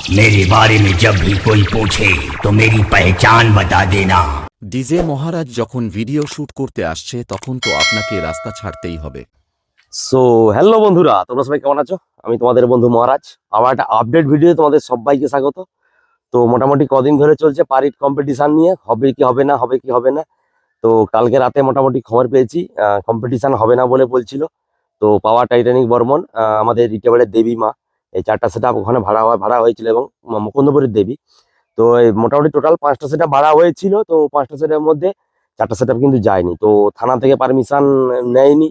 मेरे बारे में जब भी कोई पूछे तो मेरी पहचान बता देना ডিজে মহারাজ যখন ভিডিও শুট করতে আসছে তখন তো আপনাকে রাস্তা ছাড়তেই হবে সো হ্যালো বন্ধুরা তোমরা সবাই কেমন আছো আমি তোমাদের বন্ধু মহারাজ আমার একটা আপডেট ভিডিও তোমাদের সবাইকে স্বাগত তো মোটামুটি কদিন ধরে চলছে পারিট কম্পিটিশন নিয়ে হবে কি হবে না হবে কি হবে না তো কালকে রাতে মোটামুটি খবর পেয়েছি কম্পিটিশন হবে না বলে বলছিল তো পাওয়ার টাইটানিক বর্মন আহ, আমাদের ইটেবাড়ের দেবী মা এই চারটা সেটা ওখানে ভাড়া ভাড়া হয়েছিল এবং মুকুন্দপুরের দেবী। তো মোটামুটি টোটাল পাঁচটা সেটা ভাড়া হয়েছিল, তো পাঁচটা সেটের মধ্যে চারটা সেট কিন্তু যায়নি। তো থানা থেকে পারমিশন নেয়নি।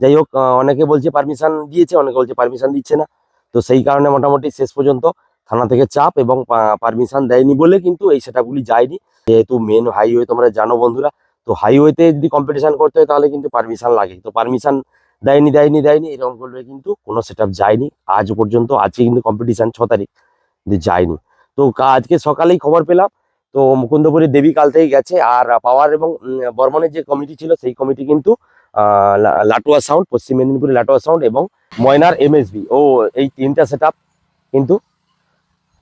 যাই হোক অনেকে বলছে পারমিশন দিয়েছে, অনেকে বলছে পারমিশন দিচ্ছে না। তো সেই কারণে মোটামুটি শেষ পর্যন্ত থানা থেকে চাপ এবং পারমিশন দেয়নি বলে কিন্তু এই সেটাগুলি যায়নি। যেহেতু মেন হাইওয়ে তোমরা জানো বন্ধুরা, তো হাইওয়েতে যদি কম্পিটিশন করতে হয় তাহলে কিন্তু পারমিশন লাগে তো পারমিশন দেয়নি দেয়নি দেয়নি, এরকম করলে কিন্তু কোনো সেট যায়নি। আজ পর্যন্ত, আজকে কিন্তু কম্পিটিশান ছ তারিখ যায়নি। তো আজকে সকালেই খবর পেলাম। তো মুকুন্দপুরের দেবী কাল থেকে গেছে, আর পাওয়ার এবং বর্মনের যে কমিটি ছিল, সেই কমিটি কিন্তু লাটুয়া সাউন্ড পশ্চিম মেদিনীপুরের লাটুয়া সাউন্ড এবং ময়নার এমএসবি ও, এই তিনটা সেট কিন্তু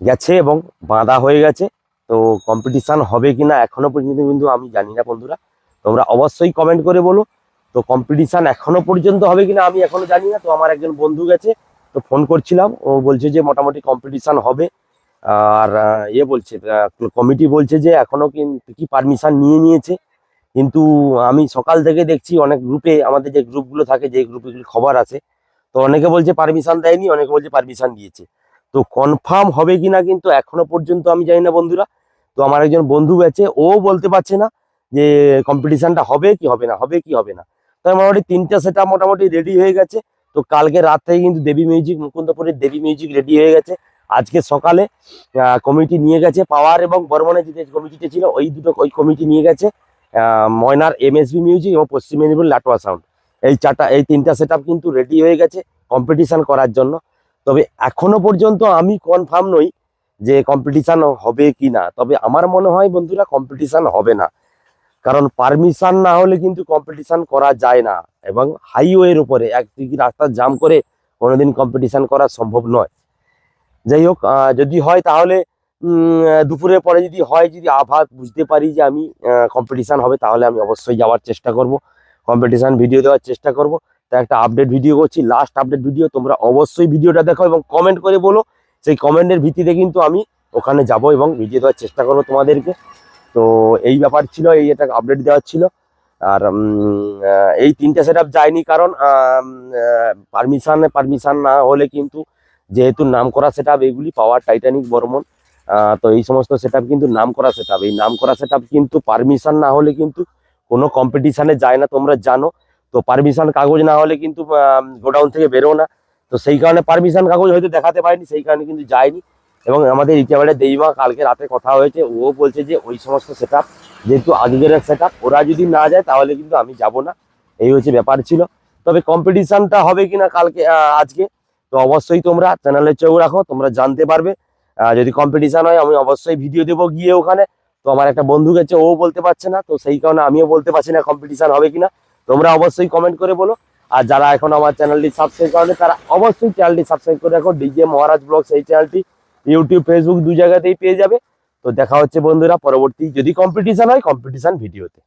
গেছে এবং বাঁধা হয়ে গেছে। তো কম্পিটিশান হবে কিনা এখনও পর্যন্ত কিন্তু আমি জানি না বন্ধুরা। তোমরা অবশ্যই কমেন্ট করে বলো। তো কম্পিটিশন এখনও পর্যন্ত হবে কিনা আমি এখনও জানি না, তো আমার একজন বন্ধু গেছে, তো ফোন করছিলাম, ও বলছে যে মোটামুটি কম্পিটিশন হবে, আর ইয়ে বলছে কমিটি বলছে যে এখনও কিন্তু কি পারমিশন নিয়ে নিয়েছে, কিন্তু আমি সকাল থেকে দেখছি অনেক গ্রুপে আমাদের যে গ্রুপগুলো থাকে, যে গ্রুপগুলো খবর আছে, তো অনেকে বলছে পারমিশন দেয়নি, অনেকে বলছে পারমিশন দিয়েছে, তো কনফার্ম হবে কিনা কিন্তু এখনও পর্যন্ত আমি জানি না বন্ধুরা, তো আমার একজন বন্ধু গেছে, ও বলতে পারছে না যে কম্পিটিশনটা হবে কি হবে না, হবে কি হবে না মোটামুটি তিনটা সেটা মোটামুটি রেডি হয়ে গেছে। তো কালকে রাত থেকে কিন্তু দেবী মিউজিক মুকুন্দপুরের দেবী মিউজিক রেডি হয়ে গেছে। আজকে সকালে কমিটি নিয়ে গেছে পাওয়ার এবং বর্মনের যে কমিটিটা ছিল, ওই দুটো ওই কমিটি নিয়ে গেছে। ময়নার এমএসবি মিউজিক এবং পশ্চিম মেদিনীপুর লাটোয়া সাউন্ড এই চারটা, এই তিনটা সেট কিন্তু রেডি হয়ে গেছে কম্পিটিশন করার জন্য। তবে এখনও পর্যন্ত আমি কনফার্ম নই যে কম্পিটিশন হবে কি না তবে আমার মনে হয় বন্ধুরা কম্পিটিশন হবে না। কারণ পারমিশন না হলে কিন্তু কম্পিটিশন করা যায় না। এবং হাইওয়ের উপরে একদিকে রাস্তা জাম করে কোনোদিন কম্পিটিশন করা সম্ভব নয়। যাই হোক যদি হয় তাহলে দুপুরের পরে যদি হয়, যদি আভাত বুঝতে পারি যে আমি কম্পিটিশন হবে, তাহলে আমি অবশ্যই যাওয়ার চেষ্টা করব। কম্পিটিশন ভিডিও দেওয়ার চেষ্টা করব। তা একটা আপডেট ভিডিও করছি লাস্ট আপডেট ভিডিও তোমরা অবশ্যই ভিডিওটা দেখো এবং কমেন্ট করে বলো। সেই কমেন্টের ভিত্তিতে কিন্তু আমি ওখানে যাব এবং ভিডিও দেওয়ার চেষ্টা করব তোমাদেরকে। তো এই ব্যাপার ছিল, এই এটা আপডেট দেওয়ার ছিল। আর এই তিনটে সেট যায়নি কারণ পারমিশন পারমিশন না হলে কিন্তু যেহেতু নাম করা সেট এগুলি পাওয়ার টাইটানিক বর্মন তো এই সমস্ত সেট কিন্তু নাম করা সেট এই নাম করা সেট কিন্তু পারমিশন না হলে কিন্তু কোনো কম্পিটিশানে যায় না, তোমরা জানো। তো পারমিশন কাগজ না হলে কিন্তু গোডাউন থেকে বেরো না। তো সেই কারণে পারমিশন কাগজ হয়তো দেখাতে পারিনি, সেই কারণে কিন্তু যায়নি। এবং আমাদের ইটাবাড়ে দেইমা কালকে রাতে কথা হয়েছে, ও বলছে যে ওই সমস্ত সেট যেহেতু আগের সেট ওরা যদি না যায় তাহলে কিন্তু আমি যাব না। এই হচ্ছে ব্যাপার ছিল। তবে কম্পিটিশানটা হবে কিনা কালকে আজকে, তো অবশ্যই তোমরা চ্যানেলে চোখ রাখো, তোমরা জানতে পারবে। যদি কম্পিটিশান হয়, আমি অবশ্যই ভিডিও দেবো গিয়ে ওখানে। তো আমার একটা বন্ধু গেছে, ও বলতে পারছে না, তো সেই কারণে আমিও বলতে পারছি না কম্পিটিশান হবে কিনা। তোমরা অবশ্যই কমেন্ট করে বলো। আর যারা এখন আমার চ্যানেলটি সাবস্ক্রাইব করেনি, তারা অবশ্যই চ্যানেলটি সাবস্ক্রাইব করে রাখো। ডিজে মহারাজ ব্লগস এই চ্যানেলটি ইউটিউব ফেসবুক দু জায়গাতেই পেয়ে যাবে। তো দেখা হচ্ছে বন্ধুরা পরবর্তী যদি কম্পিটিশন হয় কম্পিটিশন ভিডিওতে